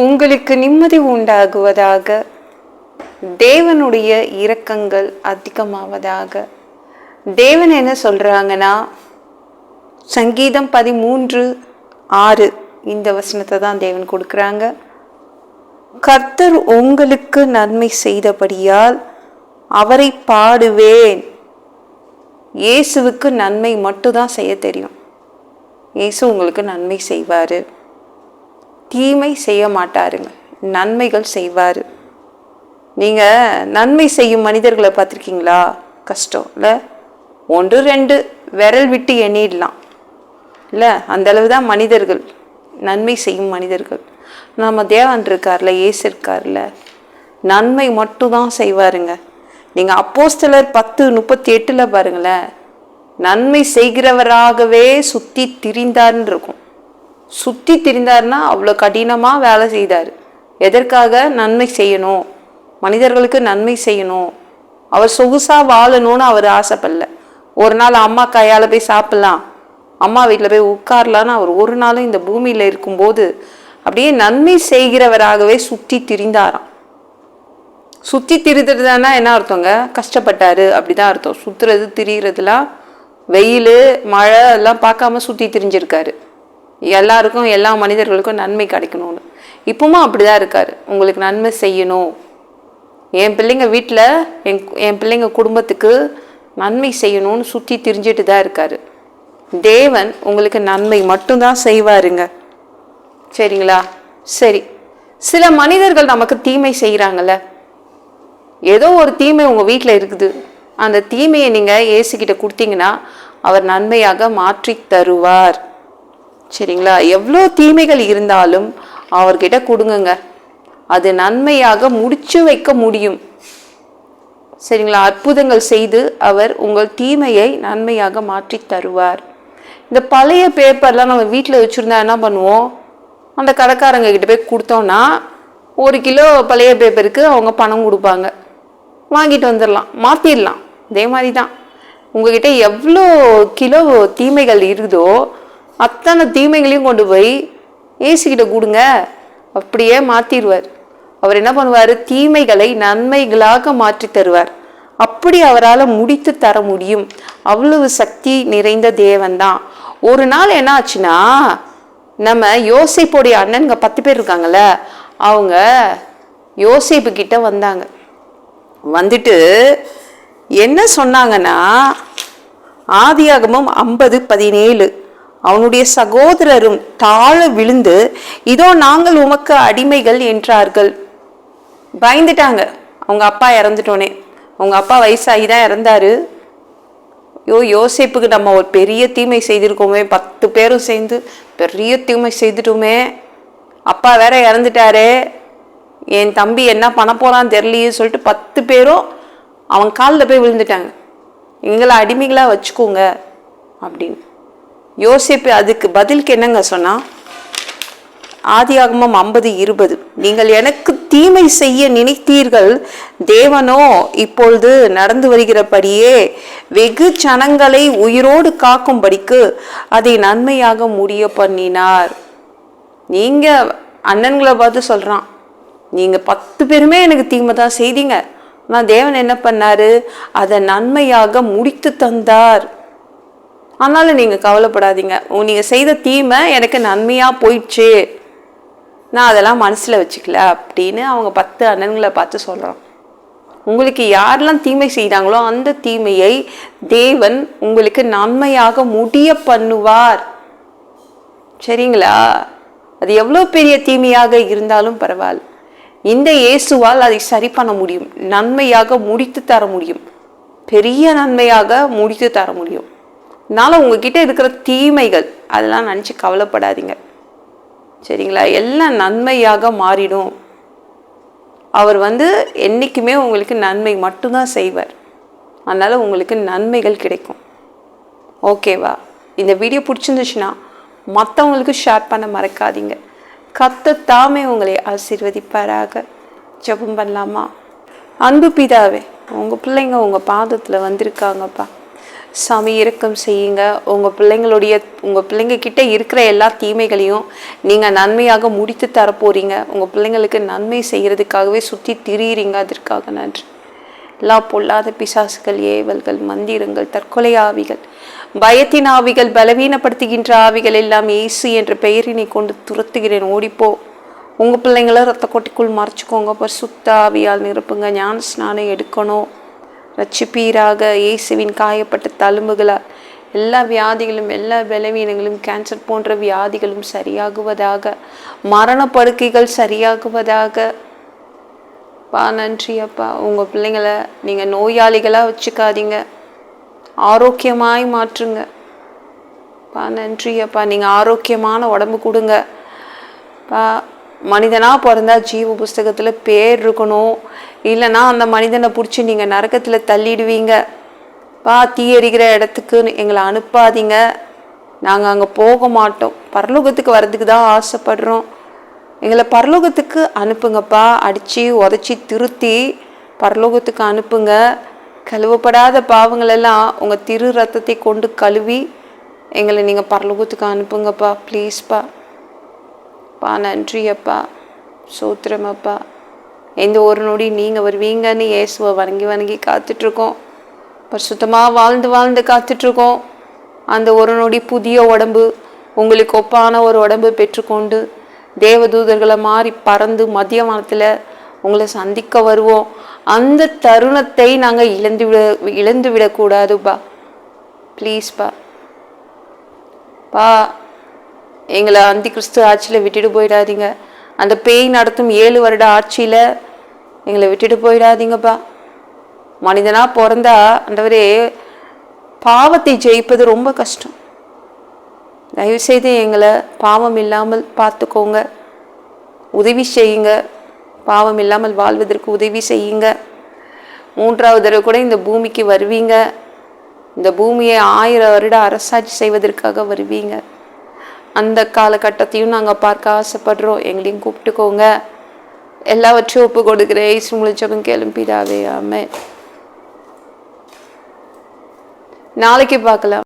உங்களுக்கு நிம்மதி உண்டாகுவதாக தேவனுடைய இரக்கங்கள் அதிகமாவதாக. தேவன் என்ன சொல்கிறாங்கன்னா சங்கீதம் பதிமூன்று ஆறு இந்த வசனத்தை தான் தேவன் கொடுக்குறாங்க. கர்த்தர் உங்களுக்கு நன்மை செய்தபடியால் அவரை பாடுவேன். இயேசுவுக்கு நன்மை மட்டும்தான் செய்ய தெரியும். இயேசு உங்களுக்கு நன்மை செய்வார். தீமை செய்ய மாட்டாருங்க. நன்மைகள் செய்வார். நீங்கள் நன்மை செய்யும் மனிதர்களை பார்த்துருக்கீங்களா? கஷ்டம் இல்லை? ஒன்று ரெண்டு விரல் விட்டு எண்ணிடலாம். இல்லை? அந்த அளவு தான் மனிதர்கள். நன்மை செய்யும் மனிதர்கள். நம்ம தேவன் இருக்கார்ல ஏசு இருக்கார்ல. நன்மை மட்டும் தான் செய்வாருங்க. நீங்கள் அப்போஸ்தலர் பத்து முப்பத்தி எட்டில் பாருங்களேன். நன்மை செய்கிறவராகவே சுற்றி திரிந்தார்னு இருக்கும். சுற்றி திரிந்தார்னா அவ்வளோ கடினமாக வேலை செய்தார். எதற்காக நன்மை செய்யணும்? மனிதர்களுக்கு நன்மை செய்யணும். அவர் சொகுசாக வாழணும்னு அவர் ஆசைப்படல. ஒரு நாள் அம்மா கையால் போய் சாப்பிட்லாம். அம்மா வீட்டில் போய் உட்காரலான்னு அவர் ஒரு நாளும் இந்த பூமியில் இருக்கும்போது அப்படியே நன்மை செய்கிறவராகவே சுற்றி திரிந்தாராம். சுற்றி திரிதுறதுனா என்ன அர்த்தங்க? கஷ்டப்பட்டாரு அப்படிதான் அர்த்தம். சுற்றுறது திரிகிறதுலாம் வெயில் மழை எல்லாம் பார்க்காம சுற்றி திரிஞ்சிருக்காரு. எல்லாருக்கும் எல்லா மனிதர்களுக்கும் நன்மை கிடைக்கணும்னு. இப்பவும் அப்படிதான் இருக்கார். உங்களுக்கு நன்மை செய்யணும். என் பிள்ளைங்க வீட்டில் என் என் பிள்ளைங்க குடும்பத்துக்கு நன்மை செய்யணும்னு சுற்றி திரிஞ்சிட்டு தான் இருக்கார். தேவன் உங்களுக்கு நன்மை மட்டும்தான் செய்வாருங்க. சரிங்களா? சரி. சில மனிதர்கள் நமக்கு தீமை செய்கிறாங்கல்ல ஏதோ ஒரு தீமை உங்கள் வீட்டில் இருக்குது. அந்த தீமையை நீங்கள் ஏசுக்கிட்ட கொடுத்தீங்கன்னா அவர் நன்மையாக மாற்றி தருவார். சரிங்களா? எவ்வளோ தீமைகள் இருந்தாலும் அவர்கிட்ட கொடுங்கங்க. அது நன்மையாக முடிச்சு வைக்க முடியும். சரிங்களா? அற்புதங்கள் செய்து அவர் உங்கள் தீமையை நன்மையாக மாற்றி தருவார். இந்த பழைய பேப்பர்லாம் நம்ம வீட்டில் வச்சுருந்தா என்ன பண்ணுவோம்? அந்த கடைக்காரங்க கிட்ட போய் கொடுத்தோம்னா ஒரு கிலோ பழைய பேப்பருக்கு அவங்க பணம் கொடுப்பாங்க. வாங்கிட்டு வந்துடலாம் மாற்றிடலாம் அதே மாதிரி தான். உங்ககிட்ட எவ்வளோ கிலோ தீமைகள் இருக்குதோ அத்தனை தீமைகளையும் கொண்டு போய் ஏசிக்கிட்ட கொடுங்க. அப்படியே மாற்றிடுவார் அவர் என்ன பண்ணுவார்? தீமைகளை நன்மைகளாக மாற்றி தருவார். அப்படி அவரால் முடித்து தர முடியும். அவ்வளவு சக்தி நிறைந்த தேவன் தான் ஒரு நாள் என்ன ஆச்சுன்னா நம்ம யோசிப்போடைய அண்ணனுங்க பத்து பேர் இருக்காங்கல்ல அவங்க யோசிப்பு கிட்ட வந்தாங்க. வந்துட்டு என்ன சொன்னாங்கன்னா ஆதியாகமும் ஐம்பது பதினேழு. அவனுடைய சகோதரரும் தாழ விழுந்து இதோ நாங்கள் உமக்கு அடிமைகள் என்றார்கள். பயந்துட்டாங்க. அவங்க அப்பா இறந்துட்டோனே. அவங்க அப்பா வயசாகி தான் இறந்தாரு. யோ யோசிப்புக்கு நம்ம ஒரு பெரிய தீமை செய்திருக்கோமே. பத்து பேரும் சேர்ந்து பெரிய தீமை செய்துட்டோமே. அப்பா வேற இறந்துட்டாரே. என் தம்பி என்ன பண்ண போகிறான்னு தெரியலையே சொல்லிட்டு பத்து பேரும் அவன் காலில் போய் விழுந்துட்டாங்க. எங்களை அடிமைகளாக வச்சுக்கோங்க அப்படின்னு. யோசிப்பு அதுக்கு பதிலுக்கு என்னங்க சொன்னா? ஆதியாகமம் ஐம்பது இருபது. நீங்கள் எனக்கு தீமை செய்ய நினைத்தீர்கள். தேவனோ இப்பொழுது நடந்து வருகிறபடியே வெகு ஜனங்களை உயிரோடு காக்கும்படிக்கு அதை நன்மையாக முடிய பண்ணினார். நீங்க அண்ணன்களை பார்த்து சொல்றான் நீங்க பத்து பேருமே எனக்கு தீமை தான் செய்தீங்க. நான் தேவன் என்ன பண்ணாரு? அதை நன்மையாக முடித்து தந்தார். ஆனாலும் நீங்கள் கவலைப்படாதீங்க. நீங்கள் செய்த தீமை எனக்கு நன்மையாக போயிடுச்சு. நான் அதெல்லாம் மனசில் வச்சுக்கல அப்படின்னு அவங்க பத்து அண்ணன்களை பார்த்து சொல்கிறோம் உங்களுக்கு யாரெல்லாம் தீமை செய்கிறாங்களோ அந்த தீமையை தேவன் உங்களுக்கு நன்மையாக முடிய பண்ணுவார். சரிங்களா? அது எவ்வளோ பெரிய தீமையாக இருந்தாலும் பரவாயில்ல. இந்த இயேசுவால் அதை சரி பண்ண முடியும். நன்மையாக முடித்து தர முடியும். பெரிய நன்மையாக முடித்து தர முடியும். அதனால் உங்ககிட்ட இருக்கிற தீமைகள் அதெல்லாம் நினச்சி கவலைப்படாதீங்க. சரிங்களா? எல்லாம் நன்மையாக மாறிடும். அவர் வந்து என்றைக்குமே உங்களுக்கு நன்மை மட்டும்தான் செய்வார். அதனால் உங்களுக்கு நன்மைகள் கிடைக்கும். ஓகேவா இந்த வீடியோ பிடிச்சிருந்துச்சுன்னா மற்றவங்களுக்கு ஷேர் பண்ண மறக்காதீங்க. கத்த தாமே உங்களை ஆசீர்வதிப்பாராக. ஜெபம் பண்ணலாமா? அன்பு பிதாவே உங்கள் பிள்ளைங்க உங்கள் பாதத்தில் வந்திருக்காங்கப்பா. சாமி இறக்கம் செய்யுங்க. உங்கள் பிள்ளைங்களுடைய உங்கள் பிள்ளைங்கக்கிட்ட இருக்கிற எல்லா தீமைகளையும் நீங்கள் நன்மையாக முடித்து தரப்போறீங்க. உங்கள் பிள்ளைங்களுக்கு நன்மை செய்கிறதுக்காகவே சுற்றி திரியிறீங்க. அதற்காக நன்றி. எல்லா பொல்லாத பிசாசுகள் ஏவல்கள் மந்திரங்கள் தற்கொலை ஆவிகள் பயத்தின் ஆவிகள் பலவீனப்படுத்துகின்ற ஆவிகள் எல்லாம் இயேசு என்ற பெயரினை கொண்டு துரத்துகிறேன். ஓடிப்போ. உங்கள் பிள்ளைங்கள ரத்த கொட்டிக்குள் மறைச்சிக்கோங்க. சுத்த ஆவியால் நிரப்புங்க. ஞான ஸ்நானம் எடுக்கணும். ரட்சிப்பீராக இயேசுவின் காயப்பட்ட தழும்புகளால் எல்லா வியாதிகளும் எல்லா பலவீனங்களும் கேன்சர் போன்ற வியாதிகளும் சரியாகுவதாக மரணப்படுக்கைகள் சரியாகுவதாக. பா நன்றி அப்பா. உங்கள் பிள்ளைங்களை நீங்கள் நோயாளிகளாக வச்சுக்காதீங்க. ஆரோக்கியமாய் மாற்றுங்க. பா நன்றி அப்பா. நீங்கள் ஆரோக்கியமான உடம்பு கொடுங்க. பா மனிதனாக பிறந்தா ஜீவ புஸ்தகத்தில் பேர் இருக்கணும். இல்லைன்னா அந்த மனிதனை பிடிச்சி நீங்கள் நரக்கத்தில் தள்ளிடுவீங்க. பா தீ எரிகிற இடத்துக்கு எங்களை அனுப்பாதீங்க. நாங்கள் அங்கே போக மாட்டோம். பரலோகத்துக்கு வர்றதுக்கு தான் ஆசைப்படுறோம். எங்களை பரலோகத்துக்கு அனுப்புங்கப்பா. அடித்து உதச்சி திருத்தி பரலோகத்துக்கு அனுப்புங்க. கழுவப்படாத பாவங்களெல்லாம் உங்கள் திரு ரத்தத்தை கொண்டு கழுவி எங்களை நீங்கள் பரலோகத்துக்கு அனுப்புங்கப்பா. ப்ளீஸ்ப்பா பா நன்றி அப்பா சோத்திரமப்பா எந்த ஒரு நொடி நீங்கள் வருவீங்கன்னு இயேசுவை வணங்கி வணங்கி காத்துட்ருக்கோம். பரிசுத்தமாக வாழ்ந்து வாழ்ந்து காத்துட்ருக்கோம். அந்த ஒரு நொடி புதிய உடம்பு உங்களுக்கு ஒப்பான ஒரு உடம்பு பெற்றுக்கொண்டு தேவதூதர்களை மாறி பறந்து மதிய வானத்தில் உங்களை சந்திக்க வருவோம். அந்த தருணத்தை நாங்கள் இழந்து விட இழந்து விடக்கூடாதுப்பா. ப்ளீஸ்ப்பா பா எங்களை அந்தி கிறிஸ்து ஆட்சியில் விட்டுட்டு போயிடாதீங்க. அந்த பேய் நடத்தும் ஏழு வருட ஆட்சியில் எங்களை விட்டுட்டு போயிடாதீங்கப்பா. மனிதனாக பிறந்தா அந்தவரே பாவத்தை ஜெயிப்பது ரொம்ப கஷ்டம். தயவுசெய்து எங்களை பாவம் இல்லாமல் பார்த்துக்கோங்க. உதவி செய்யுங்க. பாவம் இல்லாமல் வாழ்வதற்கு உதவி செய்யுங்க. மூன்றாவது தடவை கூட இந்த பூமிக்கு வருவீங்க. இந்த பூமியை ஆயிரம் வருட அரசாட்சி செய்வதற்காக வருவீங்க. அந்த காலகட்டத்தையும் நாங்கள் பார்க்க ஆசைப்படுறோம். எங்களையும் கூப்பிட்டுக்கோங்க. எல்லாவற்றையும் ஒப்பு கொடுக்குறேன் ஏசு முழிச்சவன் கேளும்பிதாவே ஆமே நாளைக்கு பார்க்கலாம்.